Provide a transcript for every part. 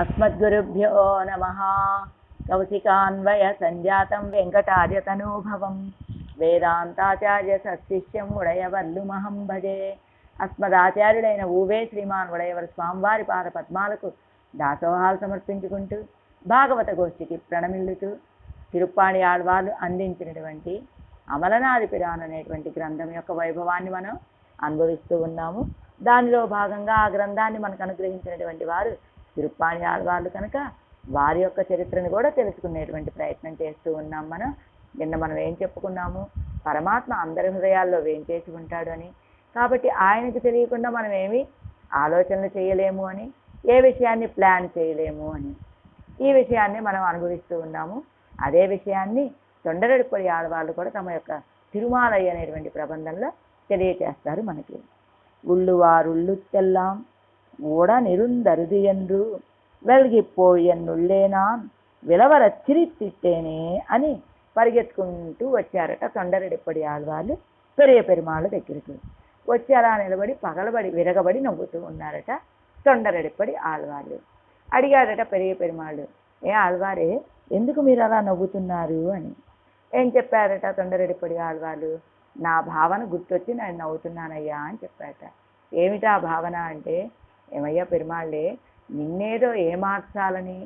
అస్మద్గురుభ్యో నమ కౌశికాన్వయ సంజాతం వెంకటార్యతనూభవం వేదాంతాచార్య సశిష్యం ఉడయవల్లుమహం భజే అస్మదాచార్యుడైన ఊవే శ్రీమాన్ ఉడయవర్ స్వామివారి పాద పద్మాలకు దాసోహాలు సమర్పించుకుంటూ భాగవత గోష్ఠికి ప్రణమిల్లుతూ తిరుప్పాణి ఆళ్వార్లు అందించినటువంటి అమలనాది పిరాన్ అనేటువంటి గ్రంథం యొక్క వైభవాన్ని మనం అనుభవిస్తూ ఉన్నాము. దానిలో భాగంగా ఆ గ్రంథాన్ని మనకు అనుగ్రహించినటువంటి వారు తిరుప్పాణి ఆళ్వార్లు కనుక వారి యొక్క చరిత్రను కూడా తెలుసుకునేటువంటి ప్రయత్నం చేస్తూ ఉన్నాం మనం. నిన్న మనం ఏం చెప్పుకున్నాము? పరమాత్మ అందరి హృదయాల్లో వేంచేసి ఉంటాడు అని. కాబట్టి ఆయనకు తెలియకుండా మనం ఏమి ఆలోచనలు చేయలేము అని ఏ విషయాన్ని ప్లాన్ చేయలేము అని. ఈ విషయాన్ని మనం అనుభవిస్తూ ఉన్నాము. అదే విషయాన్ని తొండరెడిపడి ఆడవాళ్ళు కూడా తమ యొక్క తిరుమాలయ్య అనేటువంటి ప్రబంధంలో తెలియచేస్తారు మనకి. ఉళ్ళువారుళ్ళుత్తెల్లాం తెల్లాం నిరుందరుది என்று వెలిగిపోయన్నుళ్ళేనాం విలవర చిరితిట్టేనే అని పరిగెత్తుకుంటూ వచ్చారట తొండరెడిపడి ఆడవాళ్ళు పెరియ పెరుమాళ్ళ దగ్గరికి వచ్చి అలా నిలబడి పగలబడి విరగబడి నవ్వుతూ ఉన్నారట తొండరెడిపడి ఆళ్వాళ్ళు అడిగాడట పెరియ పెరుమాళ్ళు ఏ ఆళ్వారే ఎందుకు మీరు అలా నవ్వుతున్నారు అని ఏం చెప్పారట తొండరెడిపడి ఆళ్వాళ్ళు నా భావన గుర్తొచ్చి నేను నవ్వుతున్నానయ్యా అని చెప్పారట ఏమిటా భావన అంటే ఏమయ్యా పెరుమాళ్ళే నిన్నేదో ఏమార్చాలని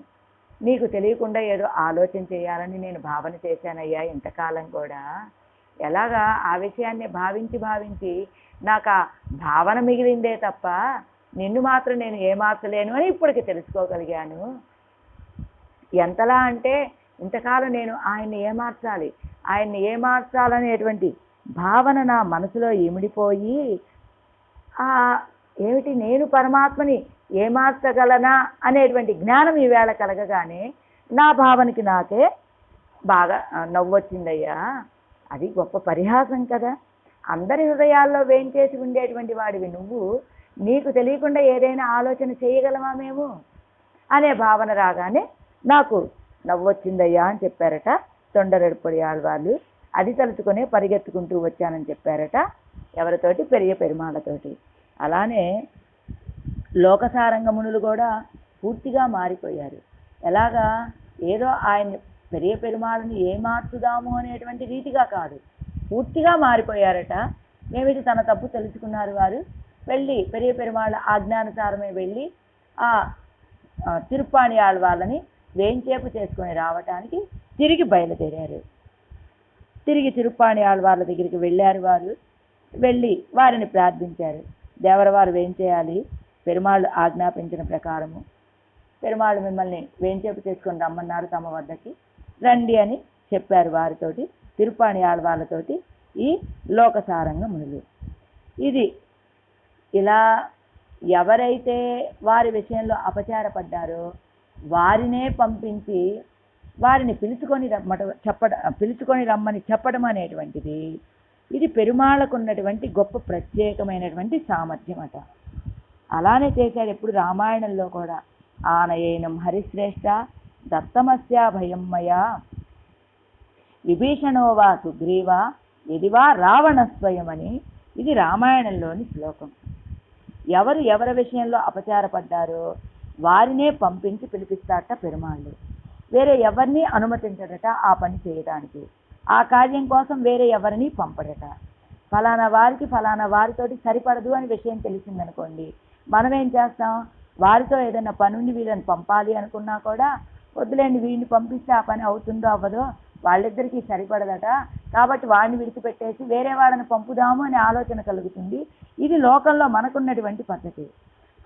నీకు తెలియకుండా ఏదో ఆలోచన చేయాలని నేను భావన చేశానయ్యా ఇంతకాలం కూడా. ఎలాగా ఆ విషయాన్ని భావించి భావించి నాకు ఆ భావన మిగిలిందే తప్ప నిన్ను మాత్రం నేను ఏమార్చలేను అని ఇప్పటికి తెలుసుకోగలిగాను. ఎంతలా అంటే ఇంతకాలం నేను ఆయన్ని ఏమార్చాలి ఆయన్ని ఏమార్చాలనేటువంటి భావన నా మనసులో ఇమిడిపోయి ఆ ఏమిటి? నేను పరమాత్మని ఏమార్చగలనా? అనేటువంటి జ్ఞానం ఈవేళ కలగగానే నా భావనకి నాకే బాగా నవ్వొచ్చిందయ్యా. అది గొప్ప పరిహాసం కదా. అందరి హృదయాల్లో వేంచేసి ఉండేటువంటి వాడివి నువ్వు. నీకు తెలియకుండా ఏదైనా ఆలోచన చేయగలమా మేము? అనే భావన రాగానే నాకు నవ్వొచ్చిందయ్యా అని చెప్పారట. తొండరెడుపడి ఆళ్వాళ్ళు అది తలుచుకునే పరిగెత్తుకుంటూ వచ్చానని చెప్పారట. ఎవరితోటి? పెరియ పెరుమాళ్ళతోటి. అలానే లోకసారంగమునులు కూడా పూర్తిగా మారిపోయారు. ఎలాగా? ఏదో ఆయన పెరియ పెరుమాళ్ళని ఏమార్చుదాము అనేటువంటి రీతిగా కాదు. పూర్తిగా మారిపోయారట. ఏమిటి తన తప్పు తెలుసుకున్నారు వారు? వెళ్ళి పెరియ పెరుమాళ్ళ ఆజ్ఞానుసారమే వెళ్ళి ఆ తిరుప్పాణి ఆళ్వాళ్ళని వేంచేపు చేసుకొని రావటానికి తిరిగి బయలుదేరారు. తిరిగి తిరుప్పాణి వాళ్ళ దగ్గరికి వెళ్ళారు వారు. వెళ్ళి వారిని ప్రార్థించారు. దేవరవారు వేం చేయాలి పెరుమాళ్ళు ఆజ్ఞాపించిన ప్రకారము. పెరుమాళ్ళు మిమ్మల్ని వేయించేపు చేసుకొని రమ్మన్నారు తమ వద్దకి. రండి అని చెప్పారు వారితోటి తిరుపాణి ఆళ్వాళ్ళతోటి ఈ లోకసారంగ మునులు ఇది ఇలా ఎవరైతే వారి విషయంలో అపచారపడ్డారో వారినే పంపించి వారిని పిలుచుకొని రమ్మట చెప్పడం పిలుచుకొని రమ్మని చెప్పడం అనేటువంటిది ఇది పెరుమాళ్ళకు ఉన్నటువంటి గొప్ప ప్రత్యేకమైనటువంటి సామర్థ్యం అట. అలానే చేశాడు ఎప్పుడు రామాయణంలో కూడా. ఆనయేనం హరిశ్రేష్ఠ దత్తమస్యా భయమ్మయ. విభీషణోవా సుగ్రీవ ఇదివా రావణస్వయం అని ఇది రామాయణంలోని శ్లోకం. ఎవరు ఎవరి విషయంలో అపచారపడ్డారో వారినే పంపించి పిలిపిస్తాట పెరుమాళ్ళు. వేరే ఎవరిని అనుమతించడట ఆ పని చేయడానికి ఆ కార్యం కోసం వేరే ఎవరిని పంపడట. ఫలానా వారికి ఫలానా వారితోటి సరిపడదు అని విషయం తెలిసిందనుకోండి. మనం ఏం చేస్తాం? వారితో ఏదైనా పనుని వీళ్ళని పంపాలి అనుకున్నా కూడా వద్దులేండి వీడిని పంపిస్తే ఆ పని అవుతుందో అవ్వదో వాళ్ళిద్దరికీ సరిపడదట. కాబట్టి వాడిని విడిచిపెట్టేసి వేరే వాళ్ళని పంపుదాము అనే ఆలోచన కలుగుతుంది. ఇది లోకంలో మనకున్నటువంటి పద్ధతి.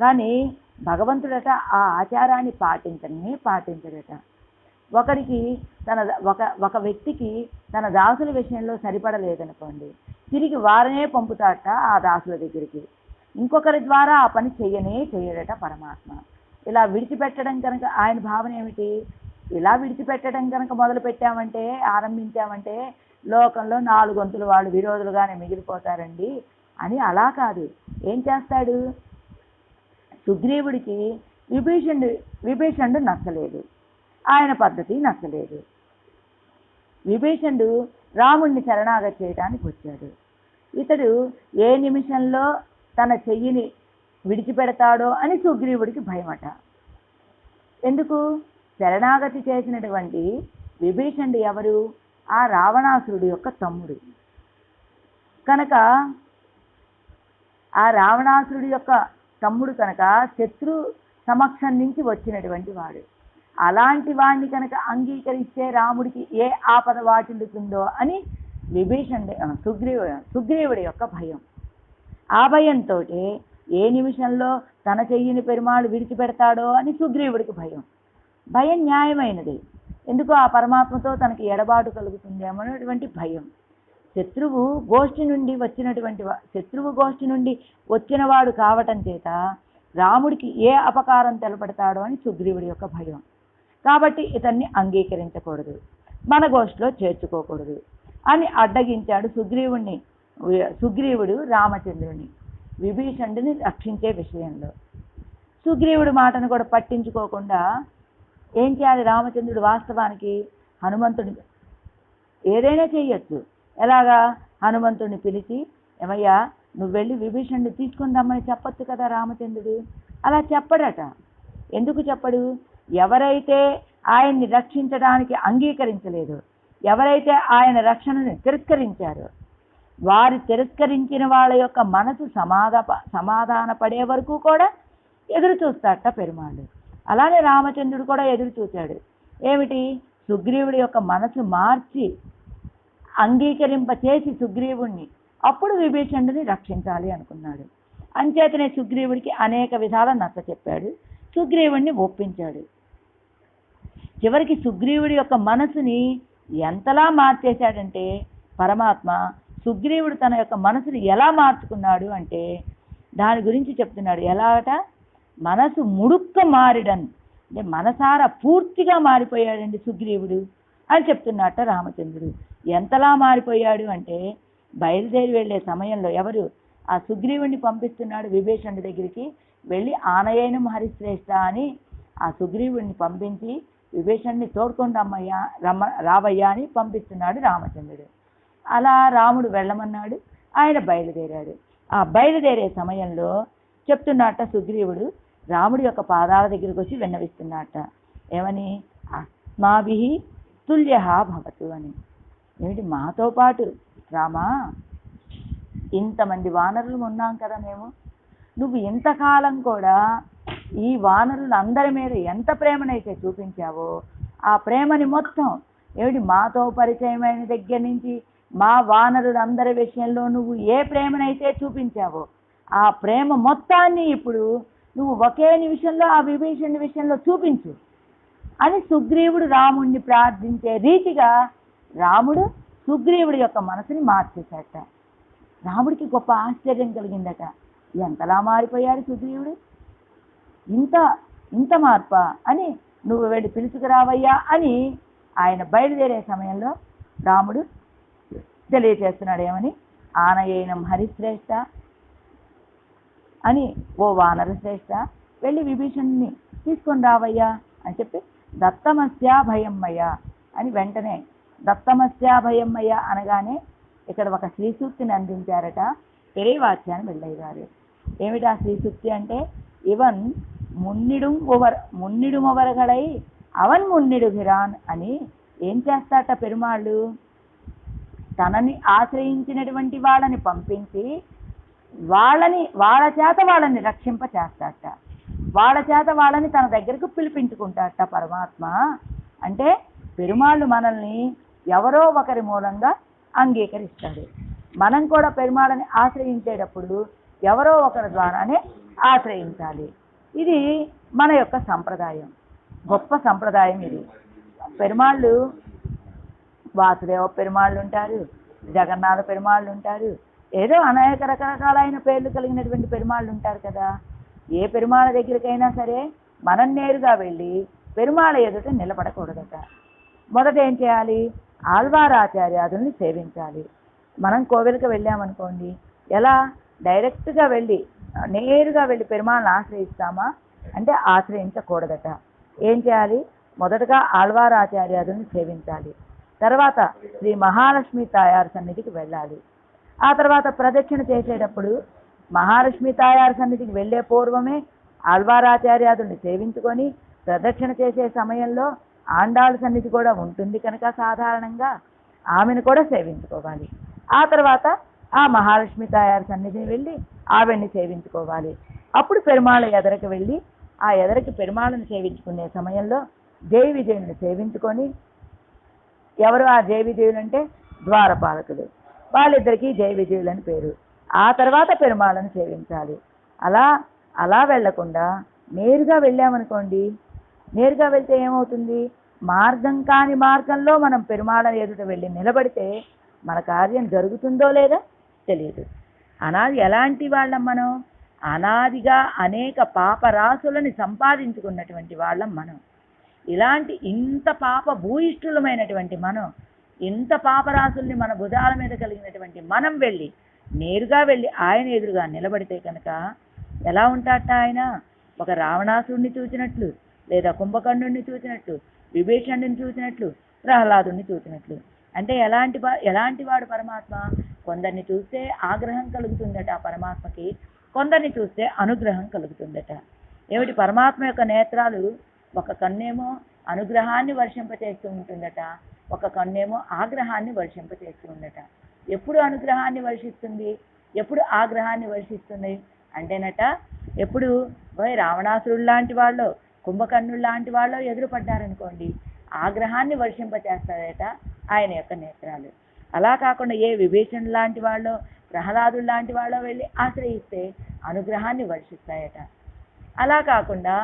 కానీ భగవంతుడట ఆ ఆచారాన్ని పాటించడమే పాటించడట. ఒకరికి తన ఒక ఒక వ్యక్తికి తన దాసుల విషయంలో సరిపడలేదనుకోండి తిరిగి వారనే పంపుతాట ఆ దాసుల దగ్గరికి. ఇంకొకరి ద్వారా ఆ పని చేయనే చేయడట పరమాత్మ. ఇలా విడిచిపెట్టడం కనుక ఆయన భావన ఏమిటి? ఇలా విడిచిపెట్టడం కనుక మొదలు పెట్టామంటే ఆరంభించామంటే లోకంలో నాలుగొంతులు వాళ్ళు విరోధులుగానే మిగిలిపోతారండి అని అలా కాదు. ఏం చేస్తాడు? సుగ్రీవుడికి విభీషణుడు విభీషణుడు నచ్చలేదు. ఆయన పద్ధతి నచ్చలేదు. విభీషణుడు రాముణ్ణి శరణాగతి చేయడానికి వచ్చాడు. ఇతడు ఏ నిమిషంలో తన చెయ్యిని విడిచిపెడతాడో అని సుగ్రీవుడికి భయమట. ఎందుకు? శరణాగతి చేసినటువంటి విభీషణుడు ఎవరు? ఆ రావణాసురుడు యొక్క తమ్ముడు. కనుక ఆ రావణాసురుడి యొక్క తమ్ముడు కనుక శత్రు సమక్షం నుంచి వచ్చినటువంటి వాడు. అలాంటి వాడిని కనుక అంగీకరిస్తే రాముడికి ఏ ఆపద వాటిల్లుతుందో అని విభీషణుడి సుగ్రీవుడు సుగ్రీవుడి యొక్క భయం. ఆ భయంతో ఏ నిమిషంలో తన చెయ్యిని పెరుమాళ్ళు విడిచిపెడతాడో అని సుగ్రీవుడికి భయం. భయం న్యాయమైనది. ఎందుకు ఆ పరమాత్మతో తనకి ఎడబాటు కలుగుతుందేమో అనేటువంటి భయం. శత్రువు గోష్ఠి నుండి వచ్చినటువంటి శత్రువు గోష్ఠి నుండి వచ్చినవాడు కావటం చేత రాముడికి ఏ అపకారం తెలపడతాడో అని సుగ్రీవుడి యొక్క భయం. కాబట్టి ఇతన్ని అంగీకరించకూడదు. మన గోష్ఠిలో చేర్చుకోకూడదు అని అడ్డగించాడు సుగ్రీవుణ్ణి. సుగ్రీవుడు రామచంద్రుని విభీషణుడిని రక్షించే విషయంలో. సుగ్రీవుడి మాటను కూడా పట్టించుకోకుండా ఏం చేయాలి రామచంద్రుడు వాస్తవానికి? హనుమంతుడి ఏదైనా చేయొచ్చు. ఎలాగా? హనుమంతుడిని పిలిచి ఏమయ్యా నువ్వు వెళ్ళి విభీషణుడు తీసుకుని రమ్మని చెప్పొచ్చు కదా రామచంద్రుడు? అలా చెప్పడట. ఎందుకు చెప్పడు? ఎవరైతే ఆయన్ని రక్షించడానికి అంగీకరించలేదు ఎవరైతే ఆయన రక్షణను తిరస్కరించారో వారి తిరస్కరించిన వాళ్ళ యొక్క మనసు సమాధ సమాధాన పడే వరకు కూడా ఎదురు చూస్తాడట పెరుమాళ్ళు. అలానే రామచంద్రుడు కూడా ఎదురు చూశాడు ఏమిటి? సుగ్రీవుడి యొక్క మనసు మార్చి అంగీకరింప చేసి సుగ్రీవుణ్ణి అప్పుడు విభీషణుడిని రక్షించాలి అనుకున్నాడు. అంచేతనే సుగ్రీవుడికి అనేక విధాల నచ్చ చెప్పాడు సుగ్రీవుణ్ణి ఒప్పించాడు. చివరికి సుగ్రీవుడి యొక్క మనసుని ఎంతలా మార్చేశాడంటే పరమాత్మ సుగ్రీవుడు తన యొక్క మనసుని ఎలా మార్చుకున్నాడు అంటే దాని గురించి చెప్తున్నాడు. ఎలాగట? మనసు ముడుక్క మారిడన్. అంటే మనసారా పూర్తిగా మారిపోయాడండి సుగ్రీవుడు అని చెప్తున్నట్ట రామచంద్రుడు. ఎంతలా మారిపోయాడు అంటే బయలుదేరి వెళ్ళే సమయంలో ఎవరు? ఆ సుగ్రీవుడిని పంపిస్తున్నాడు విభీషణుడి దగ్గరికి. వెళ్ళి ఆనయనం హరిశ్రేష్ఠ అని ఆ సుగ్రీవుడిని పంపించి విభీషణ్ణి తోడుకొని రమ్మయ్యా రమ్మ రావయ్యా అని పంపిస్తున్నాడు రామచంద్రుడు. అలా రాముడు వెళ్ళమన్నాడు ఆయన బయలుదేరాడు. ఆ బయలుదేరే సమయంలో చెప్తున్నట్ట సుగ్రీవుడు రాముడి యొక్క పాదాల దగ్గరికి వచ్చి విన్నవిస్తున్నట్ట ఏమని? అస్మాభి తుల్య భవతు అని. ఏమిటి మాతో పాటు? రామా ఇంతమంది వానరులు ఉన్నాం కదా మేము. నువ్వు ఇంతకాలం కూడా ఈ వానరులు అందరి మీద ఎంత ప్రేమనైతే చూపించావో ఆ ప్రేమని మొత్తం ఏమిటి మాతో పరిచయమైన దగ్గర నుంచి మా వానరులందరి విషయంలో నువ్వు ఏ ప్రేమనైతే చూపించావో ఆ ప్రేమ మొత్తాన్ని ఇప్పుడు నువ్వు ఒకే నిమిషంలో ఆ విభీషణుడి విషయంలో చూపించు. అని సుగ్రీవుడు రాముణ్ణి ప్రార్థించే రీతిగా రాముడు సుగ్రీవుడి యొక్క మనసుని మార్చేశాట రాముడికి గొప్ప ఆశ్చర్యం కలిగిందట. ఎంతలా మారిపోయాడు సుగ్రీవుడు? ఇంత ఇంత మార్పా అని నువ్వు వెళ్ళి పిలుచుకురావయ్యా అని ఆయన బయలుదేరే సమయంలో రాముడు తెలియచేస్తున్నాడు ఏమని ఆనయనం హరిశ్రేష్ఠ అని ఓ వానర శ్రేష్ఠ వెళ్ళి విభీషణ్ణి తీసుకొని రావయ్యా అని చెప్పి దత్తమస్యా భయమ్మయ్య అని వెంటనే దత్తమస్యా భయమ్మయ్య అనగానే ఇక్కడ ఒక శ్రీసూక్తిని అందించారట పెరేవాచ్యాన్ని వెళ్ళయ్య గారు ఏమిటా శ్రీసూక్తి అంటే ఇవన్ మున్నిడుం ఒవర్ మున్నిడుమొవరగడై అవన్ మున్నిడుగిరాన్ అని ఏం చేస్తాట పెరుమాళ్ళు? తనని ఆశ్రయించినటువంటి వాళ్ళని పంపించి వాళ్ళని వాళ్ళ చేత వాళ్ళని రక్షింప చేస్తాట. వాళ్ళ చేత వాళ్ళని తన దగ్గరకు పిలిపించుకుంటాట పరమాత్మ. అంటే పెరుమాళ్ళు మనల్ని ఎవరో ఒకరి మూలంగా అంగీకరిస్తాడు మనం కూడా పెరుమాళ్ళని ఆశ్రయించేటప్పుడు ఎవరో ఒకరి ద్వారానే ఆశ్రయించాలి. ఇది మన యొక్క సంప్రదాయం. గొప్ప సంప్రదాయం ఇది. పెరుమాళ్ళు వాసుదేవ పెరుమాళ్ళు ఉంటారు జగన్నాథ పెరుమాళ్ళు ఉంటారు ఏదో అనేక రకరకాలైన పేర్లు కలిగినటువంటి పెరుమాళ్ళు ఉంటారు కదా. ఏ పెరుమాళ్ళ దగ్గరికైనా సరే మనం నేరుగా వెళ్ళి పెరుమాళ ఎదుట నిలబడకూడదట. మొదట ఏం చేయాలి? ఆల్వారాచార్యాదుల్ని సేవించాలి. మనం కోవిలకు వెళ్ళామనుకోండి ఎలా? డైరెక్ట్గా వెళ్ళి నేరుగా వెళ్ళి పెరుమాళ్ళని ఆశ్రయిస్తామా? అంటే ఆశ్రయించకూడదట. ఏం చేయాలి? మొదటగా ఆళ్వారాచార్యాదుల్ని సేవించాలి. తర్వాత శ్రీ మహాలక్ష్మి తాయారు సన్నిధికి వెళ్ళాలి. ఆ తర్వాత ప్రదక్షిణ చేసేటప్పుడు మహాలక్ష్మి తాయారు సన్నిధికి వెళ్ళే పూర్వమే ఆళ్వారాచార్యాదుల్ని సేవించుకొని ప్రదక్షిణ చేసే సమయంలో ఆండాళ్ళ సన్నిధి కూడా ఉంటుంది కనుక సాధారణంగా ఆమెను కూడా సేవించుకోవాలి. ఆ తర్వాత ఆ మహాలక్ష్మి తాయారు సన్నిధిని వెళ్ళి ఆవిడ్ని సేవించుకోవాలి. అప్పుడు పెరుమాళ ఎదరకు వెళ్ళి ఆ ఎదరికి పెరుమాళను సేవించుకునే సమయంలో జై విజయుని సేవించుకొని ఎవరు ఆ జై విజయులు అంటే ద్వారపాలకులు. వాళ్ళిద్దరికీ జై విజయులు పేరు. ఆ తర్వాత పెరుమాళను సేవించాలి. అలా అలా వెళ్ళకుండా నేరుగా వెళ్ళామనుకోండి నేరుగా వెళ్తే ఏమవుతుంది? మార్గం కాని మార్గంలో మనం పెరుమాళ ఎదుట వెళ్ళి నిలబడితే మన కార్యం జరుగుతుందో లేదో తెలియదు. అనాది ఎలాంటి వాళ్ళం మనం? అనాదిగా అనేక పాపరాశులని సంపాదించుకున్నటువంటి వాళ్ళం మనం. ఇలాంటి ఇంత పాప భూయిష్ఠులమైనటువంటి మనం ఇంత పాపరాశుల్ని మన భుజాల మీద కలిగినటువంటి మనం వెళ్ళి నేరుగా వెళ్ళి ఆయన ఎదురుగా నిలబడితే కనుక ఎలా ఉంటాట ఆయన? ఒక రావణాసుడిని చూచినట్లు లేదా కుంభకర్ణుడిని చూసినట్లు విభీషణుడిని చూసినట్లు ప్రహ్లాదుని చూసినట్లు అంటే ఎలాంటి ఎలాంటి వాడు పరమాత్మ? కొందరిని చూస్తే ఆగ్రహం కలుగుతుందట ఆ పరమాత్మకి కొందరిని చూస్తే అనుగ్రహం కలుగుతుందట. ఏమిటి? పరమాత్మ యొక్క నేత్రాలు ఒక కన్నేమో అనుగ్రహాన్ని వర్షింపచేస్తూ ఉంటుందట ఒక కన్నేమో ఆగ్రహాన్ని వర్షింపచేస్తూ ఉందట. ఎప్పుడు అనుగ్రహాన్ని వర్షిస్తుంది? ఎప్పుడు ఆగ్రహాన్ని వర్షిస్తుంది? అంటేనట ఎప్పుడు వై రావణాసురుడు లాంటి వాళ్ళు కుంభకర్ణుడు లాంటి వాళ్ళు ఎదురుపడ్డారనుకోండి ఆగ్రహాన్ని వర్షింపచేస్తారట ఆయన యొక్క నేత్రాలు. అలా కాకుండా ఏ విభీషణ్ లాంటి వాళ్ళో ప్రహ్లాదుడు లాంటి వాళ్ళో వెళ్ళి ఆశ్రయిస్తే అనుగ్రహాన్ని వర్షిస్తాయట. అలా కాకుండా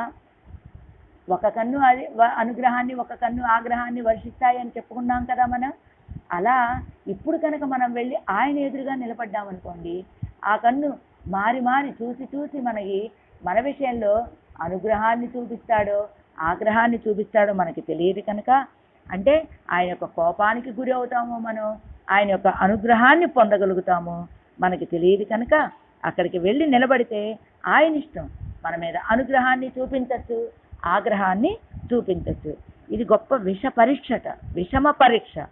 ఒక కన్ను అది అనుగ్రహాన్ని ఒక కన్ను ఆగ్రహాన్ని వర్షిస్తాయి అని చెప్పుకున్నాం కదా మనం. అలా ఇప్పుడు కనుక మనం వెళ్ళి ఆయన ఎదురుగా నిలబడ్డామనుకోండి ఆ కన్ను మారి మారి చూసి చూసి మనకి మన విషయంలో అనుగ్రహాన్ని చూపిస్తాడో ఆగ్రహాన్ని చూపిస్తాడో మనకి తెలియదు కనుక అంటే ఆయన యొక్క కోపానికి గురి అవుతామో మనం. ఆయన యొక్క అనుగ్రహాన్ని పొందగలుగుతాము. మనకి తెలియదు కనుక అక్కడికి వెళ్ళి నిలబడితే ఆయన ఇష్టం. మన మీద అనుగ్రహాన్ని చూపించచ్చు ఆగ్రహాన్ని చూపించచ్చు. ఇది గొప్ప విష పరీక్షట విషమ పరీక్ష.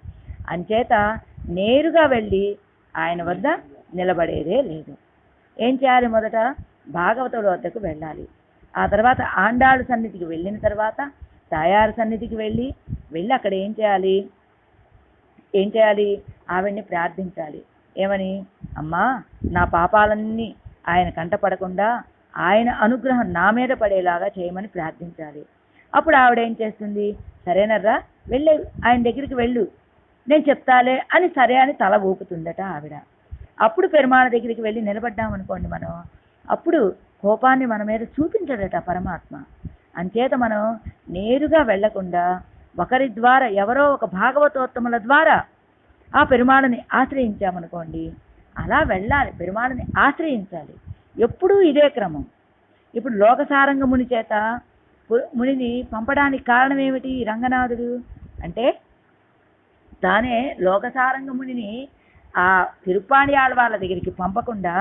అంచేత నేరుగా వెళ్ళి ఆయన వద్ద నిలబడేదే లేదు. ఏం చేయాలి మొదట? భాగవతుల వద్దకు వెళ్ళాలి. ఆ తర్వాత ఆండాళ్ళ సన్నిధికి వెళ్ళిన తర్వాత తాయారు సన్నిధికి వెళ్ళి వెళ్ళి అక్కడ ఏం చేయాలి? ఏం చేయాలి? ఆవిడ్ని ప్రార్థించాలి. ఏమని? అమ్మా నా పాపాలన్నీ ఆయన కంటపడకుండా ఆయన అనుగ్రహం నా మీద పడేలాగా చేయమని ప్రార్థించాలి. అప్పుడు ఆవిడ ఏం చేస్తుంది? సరేనర్రా వెళ్ళే ఆయన దగ్గరికి వెళ్ళు. నేను చెప్తాలే అని సరే అని తల ఊపుతుందట ఆవిడ. అప్పుడు పెరుమాళ దగ్గరికి వెళ్ళి నిలబడ్డామనుకోండి మనం. అప్పుడు కోపాన్ని మన మీద చూపించడట పరమాత్మ. అంచేత మనం నేరుగా వెళ్ళకుండా ఒకరి ద్వారా ఎవరో ఒక భాగవతోత్తముల ద్వారా ఆ పెరుమాళని ఆశ్రయించామనుకోండి అలా వెళ్ళాలి పెరుమాళని ఆశ్రయించాలి. ఎప్పుడూ ఇదే క్రమం. ఇప్పుడు లోకసారంగ ముని చేత మునిని పంపడానికి కారణం ఏమిటి రంగనాథుడు? అంటే తానే లోకసారంగ మునిని ఆ తిరుప్పాణి ఆళ్వాళ్ళ దగ్గరికి పంపకుండా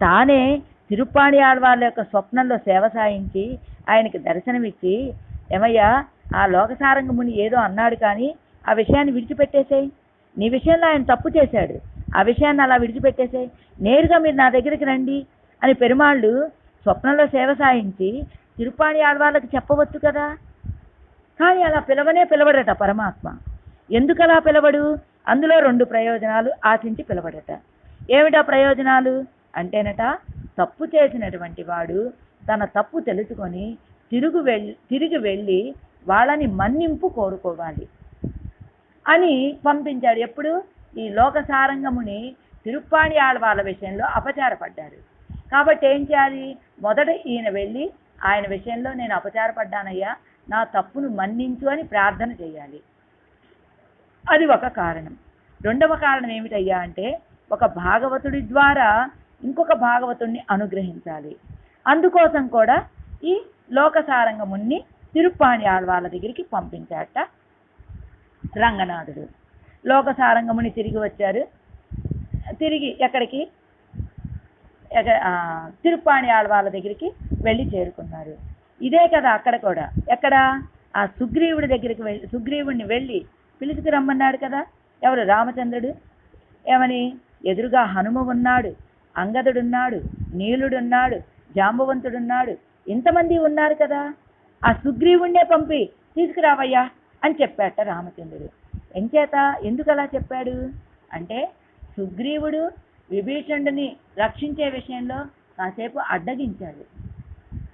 తానే తిరుప్పాణి ఆళ్వాళ్ళ యొక్క స్వప్నంలో సేవ సాయించి ఆయనకి దర్శనమిచ్చి ఏమయ్యా ఆ లోకసారంగ ముని ఏదో అన్నాడు కానీ ఆ విషయాన్ని విడిచిపెట్టేసేయ్. నీ విషయంలో ఆయన తప్పు చేశాడు. ఆ విషయాన్ని అలా విడిచిపెట్టేసేయ్. నేరుగా మీరు నా దగ్గరికి రండి అని పెరుమాళ్ళు స్వప్నంలో సేవ సాయించి తిరుపాణి ఆడవాళ్ళకి చెప్పవచ్చు కదా? కానీ అలా పిలవనే పిలవడట పరమాత్మ. ఎందుకు అలా పిలవడు? అందులో రెండు ప్రయోజనాలు ఆశించి పిలవడట. ఏమిటా ప్రయోజనాలు? అంటేనట తప్పు చేసినటువంటి వాడు తన తప్పు తెలుసుకొని తిరుగు వెళ్ళి తిరిగి వెళ్ళి వాళ్ళని మన్నింపు కోరుకోవాలి. అని పంపించాడు. ఎప్పుడు? ఈ లోకసారంగముని తిరుప్పాణి ఆళ్వాళ్ళ విషయంలో అపచారపడ్డారు. కాబట్టి ఏం చేయాలి? మొదట ఈయన వెళ్ళి ఆయన విషయంలో నేను అపచారపడ్డానయ్యా నా తప్పును మన్నించు అని ప్రార్థన చేయాలి. అది ఒక కారణం. రెండవ కారణం ఏమిటయ్యా అంటే ఒక భాగవతుడి ద్వారా ఇంకొక భాగవతుడిని అనుగ్రహించాలి. అందుకోసం కూడా ఈ లోకసారంగముని తిరుప్పాణి ఆళ్వాళ్ళ దగ్గరికి పంపించాట రంగనాథుడు. లోకసారంగముని తిరిగి వచ్చారు. తిరిగి ఎక్కడికి? ఎక్కడ? తిరుప్పాణి ఆళ్వాళ్ళ దగ్గరికి వెళ్ళి చేరుకున్నారు. ఇదే కదా అక్కడ కూడా. ఎక్కడ? ఆ సుగ్రీవుడి దగ్గరికి వెళ్ళి సుగ్రీవుడిని వెళ్ళి పిలుచుకు రమ్మన్నాడు కదా. ఎవరు? రామచంద్రుడు. ఏమని? ఎదురుగా హనుమ ఉన్నాడు అంగదుడున్నాడు నీలుడున్నాడు జాంబవంతుడున్నాడు. ఇంతమంది ఉన్నారు కదా. ఆ సుగ్రీవుణ్ణే పంపి తీసుకురావయ్యా అని చెప్పాట రామచంద్రుడు. ఎంచేత ఎందుకు అలా చెప్పాడు? అంటే సుగ్రీవుడు విభీషణుడిని రక్షించే విషయంలో కాసేపు అడ్డగించాడు.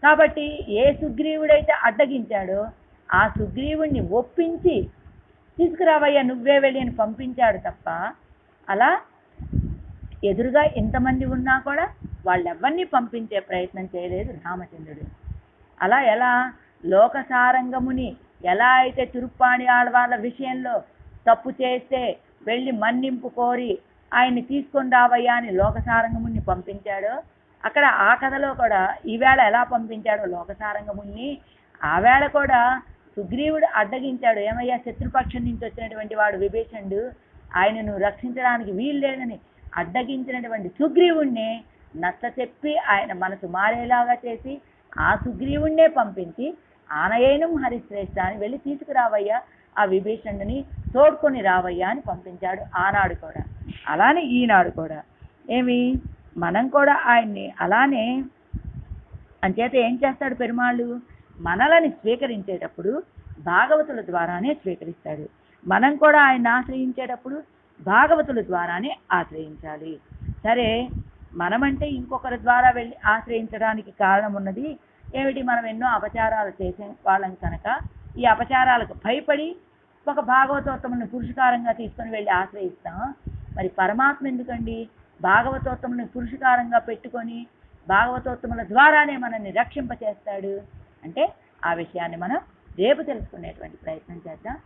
కాబట్టి ఏ సుగ్రీవుడైతే అడ్డగించాడో ఆ సుగ్రీవుణ్ణి ఒప్పించి తీసుకురావయ్యా నువ్వే వెళ్ళి అని పంపించాడు తప్ప అలా ఎదురుగా ఎంతమంది ఉన్నా కూడా వాళ్ళెవ్వరిని పంపించే ప్రయత్నం చేయలేదు రామచంద్రుడు. అలా ఎలా లోకసారంగముని ఎలా అయితే తిరుప్పాణి ఆడవాళ్ళ విషయంలో తప్పు చేస్తే వెళ్ళి మన్నింపు కోరి ఆయన్ని తీసుకొని రావయ్యా అని లోకసారంగముని పంపించాడో అక్కడ ఆ కథలో కూడా ఈవేళ ఎలా పంపించాడో లోకసారంగముని ఆ వేళ కూడా సుగ్రీవుడు అడ్డగించాడు. ఏమయ్యా శత్రుపక్షం నుంచి వచ్చినటువంటి వాడు విభీషణుడు ఆయనను రక్షించడానికి వీలు లేదని అడ్డగించినటువంటి సుగ్రీవుణ్ణే నచ్చ చెప్పి ఆయన మనసు మారేలాగా చేసి ఆ సుగ్రీవుణ్ణే పంపించి ఆనయేనం హరిశ్రేష్ఠ అని వెళ్ళి తీసుకురావయ్యా ఆ విభీషణుని తోడ్కొని రావయ్యా అని పంపించాడు ఆనాడు కూడా. అలానే ఈనాడు కూడా. ఏమి? మనం కూడా ఆయన్ని అలానే అంచేత ఏం చేస్తాడు పెరుమాళ్ళు? మనలని స్వీకరించేటప్పుడు భాగవతుల ద్వారానే స్వీకరిస్తాడు. మనం కూడా ఆయన ఆశ్రయించేటప్పుడు భాగవతుల ద్వారానే ఆశ్రయించాలి. సరే మనమంటే ఇంకొకరి ద్వారా వెళ్ళి ఆశ్రయించడానికి కారణం ఉన్నది ఏమిటి మనం ఎన్నో అపచారాలు చేసే వాళ్ళం కనుక? ఈ అపచారాలకు భయపడి ఒక భాగవతోత్తముని పురుషకారంగా తీసుకొని వెళ్ళి ఆశ్రయిస్తాం. మరి పరమాత్మ ఎందుకండి? భాగవతోత్తముని పురుషకారంగా పెట్టుకొని భాగవతోత్తముల ద్వారానే మనల్ని రక్షింపచేస్తాడు. అంటే ఆ విషయాన్ని మనం రేపు తెలుసుకునేటువంటి ప్రయత్నం చేద్దాం.